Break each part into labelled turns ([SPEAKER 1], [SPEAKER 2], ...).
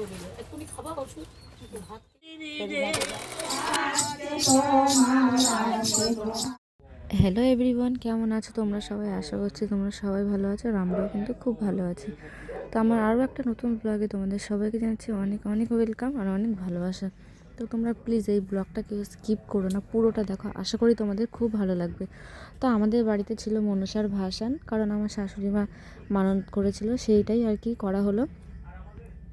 [SPEAKER 1] ওষুধ ভাত
[SPEAKER 2] hello everyone কেমন আছো? তোমরা সবাই আশা করছি তোমরা সবাই ভালো আছো আর আমরাও কিন্তু খুব ভালো আছি। তো আমার আরও একটা নতুন ব্লগে তোমাদের সবাইকে জানাচ্ছি অনেক অনেক ওয়েলকাম আর অনেক ভালোবাসা। তো তোমরা প্লিজ এই ব্লগটাকে স্কিপ করো না পুরোটা দেখো। আশা করি তোমাদের খুব ভালো লাগবে। তো আমাদের বাড়িতে ছিল মনসার ভাসান কারণ আমার শাশুড়ি মা মানত করেছিল সেইটাই আর কি করা হলো।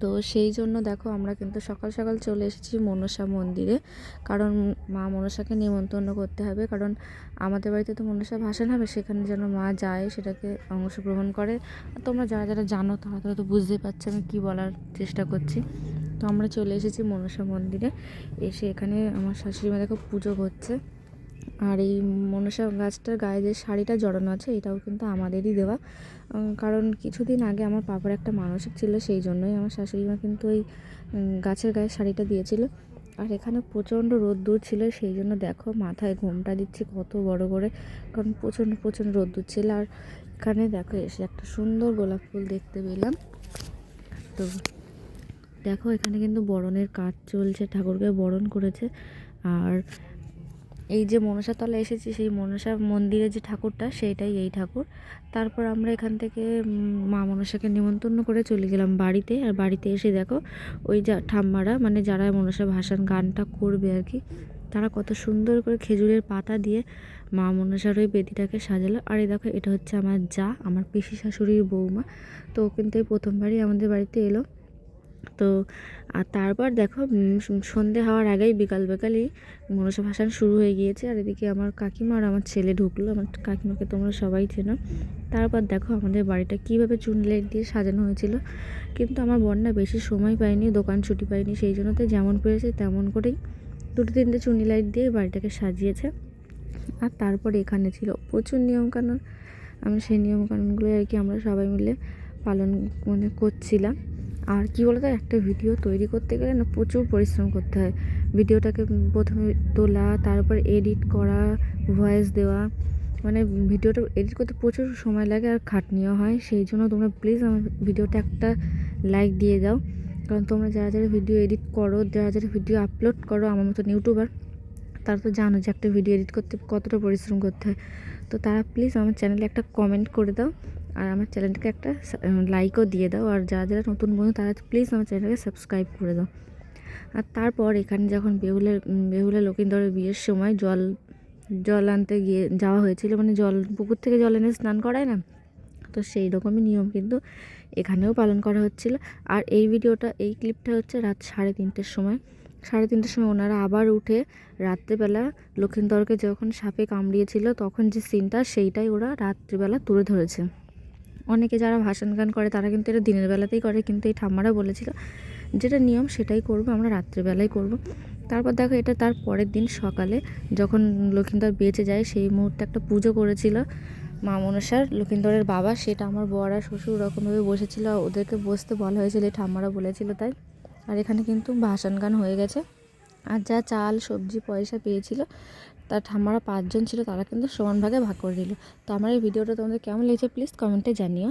[SPEAKER 2] তো সেই জন্য দেখো আমরা কিন্তু সকাল সকাল চলে এসেছি মনসা মন্দিরে। কারণ মা মনসাকে নিমন্ত্রণ করতে হবে। কারণ আমাদের বাড়িতে তো মনসা ভাসান হবে, সেখানে যেন মা যায়, সেটাকে অংশগ্রহণ করে। তোমরা যারা যারা জানো তারা তারা তো বুঝতেই পারছ আমি কী বলার চেষ্টা করছি। তো আমরা চলে এসেছি মনসা মন্দিরে। এসে এখানে আমার শাশুড়ি মা দেখো পুজো করছে। আর এই মনসা গাছটার গায়ে যে শাড়িটা জড়ানো আছে, এটাও কিন্তু আমাদেরই দেওয়া। কারণ কিছুদিন আগে আমার পাপার একটা মানসিক ছিল, সেই জন্যই আমার শাশুড়ি মা কিন্তু ওই গাছের গায়ে শাড়িটা দিয়েছিল। আর এখানে প্রচণ্ড রোদ্দুর ছিল, সেই জন্য দেখো মাথায় ঘোমটা দিচ্ছি কত বড় করে, কারণ প্রচণ্ড প্রচণ্ড রোদ্দুর ছিল। আর এখানে দেখো, এসে একটা সুন্দর গোলাপ ফুল দেখতে পেলাম। তো দেখো, এখানে কিন্তু বরণের কাজ চলছে, ঠাকুরকে বরণ করেছে। আর এই যে মনসা তলা এসেছি, সেই মনসা মন্দিরে যে ঠাকুরটা, সেইটাই এই ঠাকুর। তারপর আমরা এখান থেকে মা মনসাকে নিমন্ত্রণ করে চলে গেলাম বাড়িতে। আর বাড়িতে এসে দেখো, ওই যা ঠাম্মারা মানে যারা মনসা ভাসান গানটা করবে আর কি, তারা কত সুন্দর করে খেজুরের পাতা দিয়ে মা মনসার ওই বেদিটাকে সাজালো। আর এই দেখো, এটা হচ্ছে আমার যা, আমার পিসি শাশুড়ির বৌমা। তো কিন্তু এই প্রথমবারই আমাদের বাড়িতে এলো। তো, আর তারপর দেখো সন্ধে হওয়ার আগেই বিকাল বিকালই মনসা ভাসান শুরু হয়ে গিয়েছে। আর এদিকে আমার কাকিমা আর আমার ছেলে ঢুকলো। আমার কাকিমাকে তোমরা সবাই চেনো। তারপর দেখো আমাদের বাড়িটা কীভাবে চুন লাইট দিয়ে সাজানো হয়েছিল। কিন্তু আমার বন্যা বেশি সময় পাইনি দোকান ছুটি পায়নি, সেই জন্য তো যেমন পেরেছে তেমন করেই দুটো তিনটে চুনি লাইট দিয়ে বাড়িটাকে সাজিয়েছে। আর তারপর এখানে ছিল প্রচুর নিয়মকানুন। আমি সেই নিয়মকানুনগুলো আর কি আমরা সবাই মিলে পালন মানে করছিলাম। আর কি বলতো, একটা ভিডিও তৈরি করতে গেলে না প্রচুর পরিশ্রম করতে হয়। ভিডিওটাকে প্রথমে তোলা, তারপর এডিট করা ভয়েস দেওয়া মানে ভিডিওটা এডিট করতে প্রচুর সময় লাগে আর খাটনিও হয়। সেই জন্য তোমরা প্লিজ আমার ভিডিওটা একটা লাইক দিয়ে দাও। কারণ তোমরা যারা যারা ভিডিও এডিট করো, যারা যারা ভিডিও আপলোড করো, আমার মতন ইউটিউবার তারা তো জানো যে একটা ভিডিও এডিট করতে কতটা পরিশ্রম করতে হয়। তো তারা প্লিজ আমার চ্যানেলে একটা কমেন্ট করে দাও। আর আমার চ্যানেলটাকে একটা লাইকও দিয়ে দাও। আর যারা যারা নতুন বন্ধু তারা প্লিজ আমার চ্যানেলটাকে সাবস্ক্রাইব করে দাও। আর তারপর এখানে যখন বেহুলের উম, বেহুলা লক্ষিন্দরের বিয়ের সময় জল জল আনতে গিয়ে যাওয়া হয়েছিল মানে জল পুকুর থেকে জল এনে স্নান করায় না? তো সেই রকমই নিয়ম কিন্তু এখানেও পালন করা হচ্ছিল। আর এই ভিডিওটা এই ক্লিপটা হচ্ছে রাত সাড়ে তিনটের সময়। সাড়ে তিনটের সময় ওনারা আবার উঠে রাত্রেবেলা লক্ষিন্দরকে যখন সাপে কামড়িয়েছিল তখন যে সিনটা সেইটাই ওরা রাত্রিবেলা তুলে ধরেছে। অনেকে যারা ভাষণ গান করে, তারা কিন্তু এটা দিনের বেলাতেই করে, কিন্তু এই ঠাম্মারা বলেছিল যেটা নিয়ম সেটাই করব, আমরা রাত্রিবেলায় করব। তারপর দেখো এটা তার পরের দিন সকালে যখন লক্ষিন্দর বেঁচে যায়, সেই মুহূর্তে একটা পুজো করেছিল মা মনসার, লক্ষিন্দরের বাবা। সেটা আমার বর আর শ্বশুর ওরকমভাবে বসেছিল, ওদেরকে বসতে বলা হয়েছিল, এই ঠাম্মারা বলেছিল তাই। আর এখানে কিন্তু ভাষণ গান হয়ে গেছে। আর যা চাল, সবজি, পয়সা পেয়েছিল, তার ঠাম্মারা পাঁচজন ছিল, তারা কিন্তু সমান ভাগে ভাগ করে দিল। তো আমার এই ভিডিওটা তোমাদের কেমন লেগেছে প্লিজ কমেন্টে জানিও।